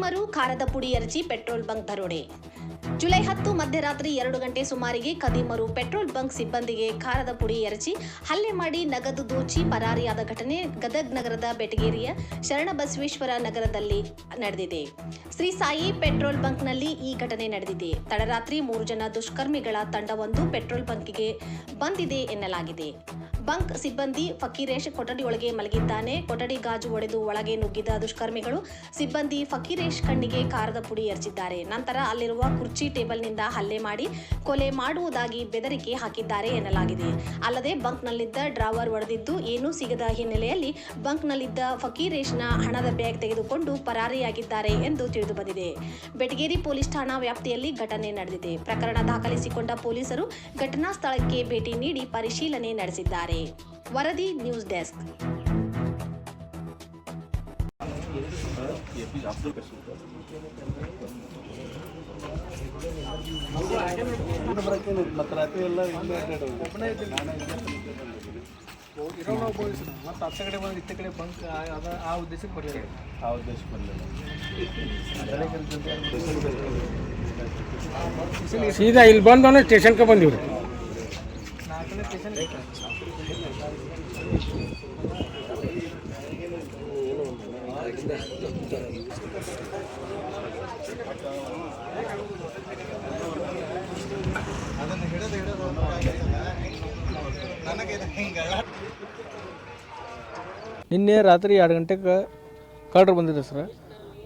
ಕದೀಮರು ಖಾರದ ಪುಡಿ ಎರಚಿ ಪೆಟ್ರೋಲ್ ಬಂಕ್ ದರೋಡೆ. ಜುಲೈ ಹತ್ತು ಮಧ್ಯರಾತ್ರಿ ಎರಡು ಗಂಟೆ ಸುಮಾರಿಗೆ ಕದಿಮರು ಪೆಟ್ರೋಲ್ ಬಂಕ್ ಸಿಬ್ಬಂದಿಗೆ ಖಾರದ ಪುಡಿ ಎರಚಿ ಹಲ್ಲೆ ಮಾಡಿ ನಗದು ದೋಚಿ ಪರಾರಿಯಾದ ಘಟನೆ ಗದಗ್ ನಗರದ ಬೆಟಗೇರಿಯ ಶರಣಬಸವೇಶ್ವರ ನಗರದಲ್ಲಿ ನಡೆದಿದೆ. ಶ್ರೀ ಸಾಯಿ ಪೆಟ್ರೋಲ್ ಬಂಕ್ನಲ್ಲಿ ಈ ಘಟನೆ ನಡೆದಿದೆ. ತಡರಾತ್ರಿ ಮೂರು ಜನ ದುಷ್ಕರ್ಮಿಗಳ ತಂಡವೊಂದು ಪೆಟ್ರೋಲ್ ಬಂಕ್ಗೆ ಬಂದಿದೆ ಎನ್ನಲಾಗಿದೆ. ಬಂಕ್ ಸಿಬ್ಬಂದಿ ಫಕೀರೇಶ್ ಕೊಠಡಿಯೊಳಗೆ ಮಲಗಿದ್ದಾನೆ. ಕೊಠಡಿ ಗಾಜು ಒಡೆದು ಒಳಗೆ ನುಗ್ಗಿದ ದುಷ್ಕರ್ಮಿಗಳು ಸಿಬ್ಬಂದಿ ಫಕೀರೇಶ್ ಕಣ್ಣಿಗೆ ಖಾರದ ಪುಡಿ ಎರಚಿದ್ದಾರೆ. ನಂತರ ಅಲ್ಲಿರುವ ಕುರ್ಚಿ ಟೇಬಲ್ನಿಂದ ಹಲ್ಲೆ ಮಾಡಿ ಕೊಲೆ ಮಾಡುವುದಾಗಿ ಬೆದರಿಕೆ ಹಾಕಿದ್ದಾರೆ ಎನ್ನಲಾಗಿದೆ. ಅಲ್ಲದೆ ಬಂಕ್ನಲ್ಲಿದ್ದ ಡ್ರಾವರ್ ಒಡೆದಿದ್ದು ಏನೂ ಸಿಗದ ಹಿನ್ನೆಲೆಯಲ್ಲಿ ಬಂಕ್ನಲ್ಲಿದ್ದ ಫಕೀರೇಶ್ನ ಹಣದ ಬ್ಯಾಗ್ ತೆಗೆದುಕೊಂಡು ಪರಾರಿಯಾಗಿದ್ದಾರೆ ಎಂದು ತಿಳಿದು ಬಂದಿದೆ. ಬೆಟಗೇರಿ ಪೊಲೀಸ್ ಠಾಣಾ ವ್ಯಾಪ್ತಿಯಲ್ಲಿ ಘಟನೆ ನಡೆದಿದೆ. ಪ್ರಕರಣ ದಾಖಲಿಸಿಕೊಂಡ ಪೊಲೀಸರು ಘಟನಾ ಸ್ಥಳಕ್ಕೆ ಭೇಟಿ ನೀಡಿ ಪರಿಶೀಲನೆ ನಡೆಸಿದ್ದಾರೆ. ವರದಿ ನ್ಯೂಸ್ ಡೆಸ್ಕ್ ಮತ್ತೆ ರಾತ್ರಿ ಎಲ್ಲ ಇಲ್ಲೇ ಅಡ್ಡಾಡೋದು. ಇರೋ ನಾವು ಪೊಲೀಸರು ಮತ್ತು ಹತ್ತ ಕಡೆ ಬಂದು ಇತ್ತ ಕಡೆ ಬಂಕ್ ಅದ ಆ ಉದ್ದೇಶಕ್ಕೆ ಬರ್ತಾರೆ ಆ ಉದ್ದೇಶ ಬರಲಿಲ್ಲ ಸೀದಾ ಇಲ್ಲಿ ಬಂದವನೇ ಸ್ಟೇಷನ್ಗೆ ಬಂದೀವಿ ರೀ ನಾಲ್ಕನೇ ಸ್ಟೇಷನ್ ಅದನ್ನು ಹಿಡಿದು ಹಿಡಿದು ನನಗೆ ಇದು ಹಿಂಗೆ ನಿನ್ನೆ ರಾತ್ರಿ ಎರಡು ಗಂಟೆಗೆ ಕಳ್ರು ಬಂದಿದ್ದೆ ಸರ್.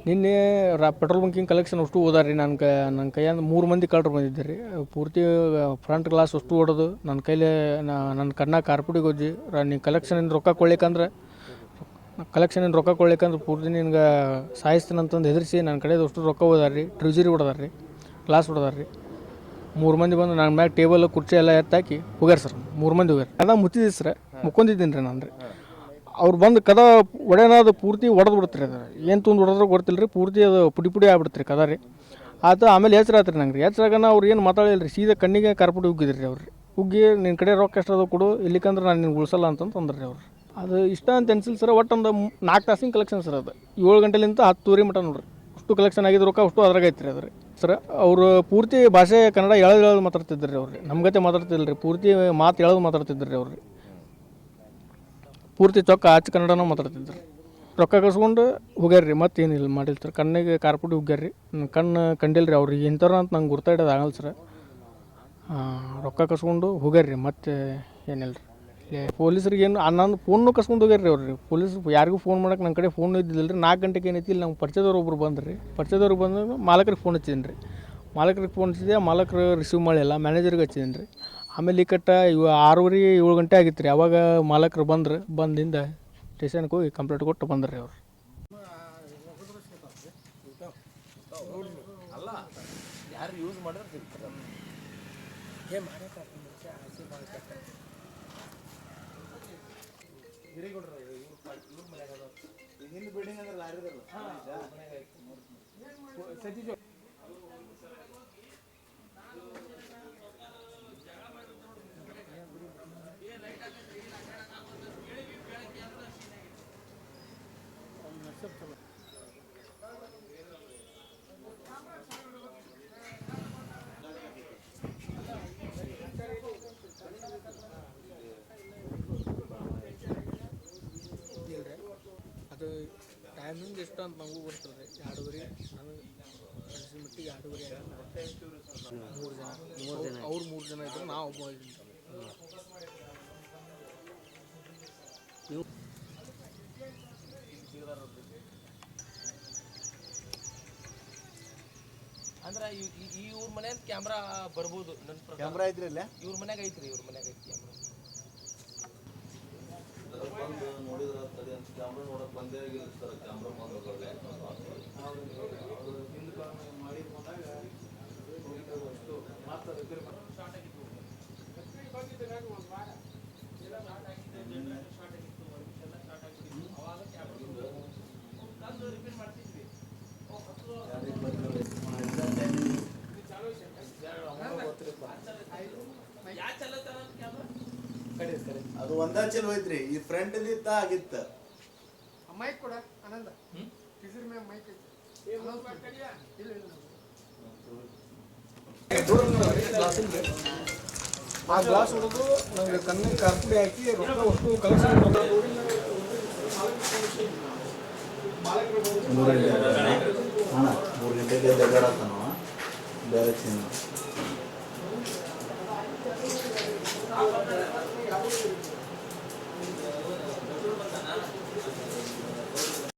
ನಿನ್ನೆ ರಾ ಪೆಟ್ರೋಲ್ ಬಂಕಿಂಗ್ ಕಲೆಕ್ಷನ್ ಅಷ್ಟು ಓದಾರಿ ನನ್ನ ಕೈ ನನ್ನ ಕೈಯಿಂದ ಮೂರು ಮಂದಿ ಕಳ್ರು ಬಂದಿದ್ದೆ ರೀ. ಪೂರ್ತಿ ಫ್ರಂಟ್ ಗ್ಲಾಸ್ ಅಷ್ಟು ಹೊಡೆದು ನನ್ನ ಕೈಲೇ ನನ್ನ ಕಣ್ಣ ಕಾರ್ಪುಡಿ ಗೊಜ್ಜಿ ರ- ನೀ ಕಲೆಕ್ಷನಿಂದ ರೊಕ್ಕ ಕೊಡ್ಲಿಕ್ಕಂದ್ರೆ ಕಲೆಕ್ಷನಿಂದ ರೊಕ್ಕ ಕೊಡ್ಲಿಕ್ಕಂದ್ರೆ ಪೂರ್ತಿ ನಿನ್ಗೆ ಸಾಯಿಸ್ತೀನಂತಂದು ಹೆದರಿಸಿ ನನ್ನ ಕಡೆ ಅಷ್ಟು ರೊಕ್ಕ ಓದಾರ್ರಿ. ಟ್ರಿಜರಿ ಹೊಡೆದಾರ ರೀ ಗ್ಲಾಸ್ ಹೊಡೆದಾರ ರೀ ಮೂರು ಮಂದಿ ಬಂದು ನನ್ನ ಮ್ಯಾಗ ಟೇಬಲ್ ಕುರ್ಚಿ ಎಲ್ಲ ಎತ್ತಾಕಿ ಹೋಗ್ಯಾರ ಸರ್. ಮೂರು ಮಂದಿ ಹೋಗ್ಯಾರ. ಅದ ಮುಚ್ಚಿದ್ದೆ ಸರ್. ಮುಕ್ಕೊಂದಿದ್ದೀನಿ ರೀ ನಾನು ರೀ. ಅವ್ರು ಬಂದು ಕದ ಅದು ಪೂರ್ತಿ ಒಡೆದು ಬಿಡ್ತಾರೆ ಅದು. ಏನು ತುಂದು ಹೊಡೆದ್ರೆ ಗೊತ್ತಿಲ್ಲ ರೀ ಪೂರ್ತಿ ಅದು ಪುಡಿ ಪುಡಿ ಆಗ್ಬಿಡ್ತ್ರಿ ಕದ ರೀ. ಆತು ಆಮೇಲೆ ಹೆಸರು ಆತ್ರಿ ನಂಗೆ ರೀ ಹೆಸ್ರಾಗನ ಅವ್ರು ಏನು ಮಾತಾಡಿಲ್ಲ ರೀ ಸೀದಾ ಕಣ್ಣಿಗೆ ಕಾರ್ಪುಡಿ ಉಗ್ಗಿದ್ರಿ ರೀ ಅವ್ರು. ಉಗ್ಗಿ ನಿನ್ನ ಕಡೆ ರೊಕ್ಕ ಎಷ್ಟು ಅದ ಕೊಡು, ಇಲ್ಲಿಕಂದ್ರೆ ನಾನು ನಿನ್ಗೆ ಉಳಿಸಲ್ಲ ಅಂತಂದು ತಂದ್ರಿ ರೀ ಅವ್ರು. ಅದು ಇಷ್ಟ ಅಂತ ಅನ್ಸಿಲ್ಲ ಸರ್ ಒಟ್ಟು ಒಂದು ನಾಲ್ಕು ತಾಸಿನ ಕಲೆಕ್ಷನ್ ಸರ್ ಅದು. ಏಳು ಗಂಟೆಲಿಂದ ಹತ್ತುವರೆ ಮಟ ನೋಡ್ರಿ. ಅಷ್ಟು ಕಲೆಕ್ಷನ್ ಆಗಿದ್ದು ರೊಕ್ಕ, ಅಷ್ಟು ಅದ್ರಾಗ ಐತ್ರಿ ಅದು ರೀ ಸರ್, ಅವರು ಪೂರ್ತಿ ಭಾಷೆ ಕನ್ನಡ ಎಳೆದು ಎಳೆದು ಮಾತಾಡ್ತಿದ್ರು ರೀ ಅವ್ರಿ. ನಮ್ಮ ಗತೆ ಮಾತಾಡ್ತಿಲ್ಲ ರೀ ಪೂರ್ತಿ ಮಾತು ಎಳೆದು ಮಾತಾಡ್ತಿದ್ರು ರೀ ಅವ್ರು. ಪೂರ್ತಿ ಚೊಕ್ಕ ಆಚೆ ಕನ್ನಡನೂ ಮಾತಾಡ್ತಿದ್ರು. ರೊಕ್ಕ ಕಸ್ಕೊಂಡು ಹೋಗ್ಯಾರ್ರಿ ಮತ್ತೆ ಏನಿಲ್ಲ ಮಾಡಿಲ್ಲ ಸರ್ ಕಣ್ಣಿಗೆ ಕಾರ್ಪುಡಿ ಹೋಗ್ಯಾರ್ರಿ ಕಣ್ಣು ಕಂಡಿಲ್ರಿ ಅವ್ರಿಗೆ ಇಂಥವ್ರು ಅಂತ ನಂಗೆ ಗುರ್ತಾ ಇಡೋದು ಆಗಲ್ಲ ಸರ್. ರೊಕ್ಕ ಕಸ್ಕೊಂಡು ಹೋಗ್ಯಾರ್ರಿ, ಮತ್ತೆ ಏನಿಲ್ಲ ರೀ ಪೊಲೀಸರಿಗೆ ಏನು ನಾನು ಫೋನು ಕಸ್ಕೊಂಡು ಹೋಗ್ಯಾರ್ರಿ ಅವ್ರಿ. ಪೊಲೀಸ್ ಯಾರಿಗೂ ಫೋನ್ ಮಾಡಕ್ಕೆ ನನ್ನ ಕಡೆ ಫೋನ್ ಇದ್ದಿಲ್ಲ ರೀ ನಾಲ್ಕು ಗಂಟೆಗೆ ಏನೈತಿ ಇಲ್ಲಿ ನಮ್ಮ ಪರಿಚಯದವ್ರು ಒಬ್ರು ಬಂದ್ರಿ. ಪರಿಚಯದವ್ರು ಬಂದಾಗ ಮಾಲಕರಿಗೆ ಫೋನ್ ಹಚ್ಚಿದ್ದೀನಿ ರೀ ಮಾಲಕರಿಗೆ ಫೋನ್ ಹಚ್ಚಿದೆ, ಮಾಲಕರು ರಿಸೀವ್ ಮಾಡಿಲ್ಲ ಮ್ಯಾನೇಜರ್ಗೆ ಹಚ್ಚಿದ್ದೀನಿ ರೀ ಆಮೇಲೆ ಈ ಕಟ್ಟ ಇವ ಆರೂವರೆ, ಏಳು ಗಂಟೆ ಆಗಿತ್ತು ರೀ. ಅವಾಗ ಮಾಲಕರು ಬಂದ್ರೆ, ಬಂದಿಂದ ಸ್ಟೇಷನ್ಗೆ ಹೋಗಿ ಕಂಪ್ಲೇಂಟ್ ಕೊಟ್ಟು ಬಂದ್ರಿ ರೀ ಅವ್ರು. ಹಿಂದೆ ಅದು ಟೈಮಿಂಗ್ ಎಷ್ಟು ಅಂತ ನಮಗೂ ಗೊತ್ತಿಲ್ಲ. ಎರಡೂವರೆ ನನಗೆ ಅನ್ಸಿದ ಮಟ್ಟಿಗೆ ಎರಡೂವರೆ ಮೂರು ಜನ. ಮೂರು ಜನ. ಅವ್ರು ಮೂರು ಜನ ಇದ್ರು ನಾವು ಒಬ್ಬ ಅಂದ್ರ ಈ ಇವ್ರ ಮನೆಯಿಂದ ಕ್ಯಾಮ್ರಾ ಬರ್ಬೋದು. ನನ್ನ ಪ್ರಕಾರ. ಕ್ಯಾಮ್ರಾ ಐತ್ರಿ ಅಲ್ಲೇ ಇವ್ರ ಮನ್ಯಾಗ ಐತ್ರಿ ಇವ್ರ ಮನ್ಯಾಗ ಐತಿ ಕ್ಯಾಮ್ರಾ ಅದು ಒಂದ ಚಲೋ ಐತ್ರಿ. ಈ ಫ್ರಂಟ್ ಇತ್ತ ಆಗಿತ್ತ. ಮೈಕ್ ಕೊಡ ಆನಂದ. ಟೀಚರ್ ಮ್ಯಾಮ್ ಮೈಕ್ ಐತಿ. ಆ ಗ್ಲಾಸ್ ಹೊಡೆದು ನನಗೆ ಕಣ್ಣಿಗೆ ಕಾರ್ಪುಡಿ ಹಾಕಿ ರೊಕ್ಕ ಒಟ್ಟು ಕಲೆಕ್ಷನ್ ಮೂರು ಗಂಟೆ ಅಣ್ಣ ಮೂರು ಗಂಟೆಗೆ ಬೇರೆ ಚಿನ್ನ